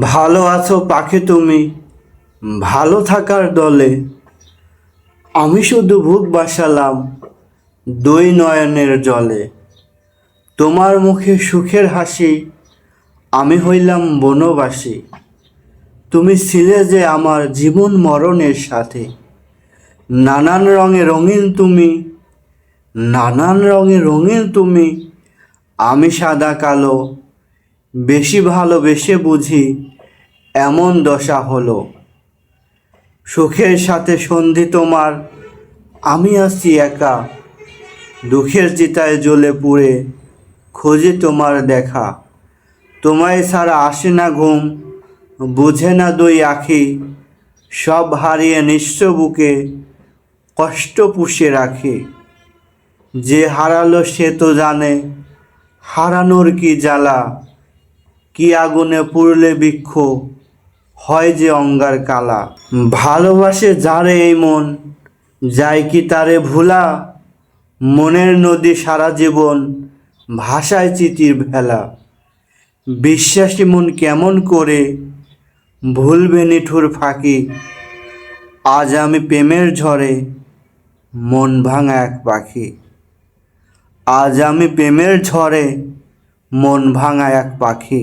ভালো আছো পাখি তুমি? ভালো থাকার দলে আমি শুধু বুক বাসালাম দুই নয়নের জলে। তোমার মুখে সুখের হাসি, আমি হইলাম বনবাসী। তুমি ছিলে যে আমার জীবন মরণের সাথে। নানান রঙে রঙিন তুমি, নানান রঙে রঙিন তুমি, আমি সাদা কালো বেশি ভালোবেসে বুঝি এমন দশা হলো। সুখের সাথে সন্ধি তোমার, আমি আছি একা। দুঃখের চিতায় জ্বলে পুড়ে খোঁজে তোমার দেখা। তোমায় ছাড়া আসে না ঘুম, বুঝে না দুই আখি। সব হারিয়ে নিঃস্ব বুকে কষ্ট পুষে রাখি। যে হারালো সে তো জানে, হারানোর কি জ্বালা। কি আগুনে পুড়লে বৃক্ষ? হয় যে অঙ্গার কালা। ভালোবাসে যারে এই মন, যায় কি তারে ভুলা? মনের নদী সারা জীবন ভাষায় চিতির ভেলা। বিশ্বাসী মন কেমন করে ভুলবে নিঠুর ফাঁকি? আজ আমি প্রেমের ঝড়ে মন ভাঙা এক পাখি। আজ আমি প্রেমের ঝড়ে মন ভাঙা এক পাখি।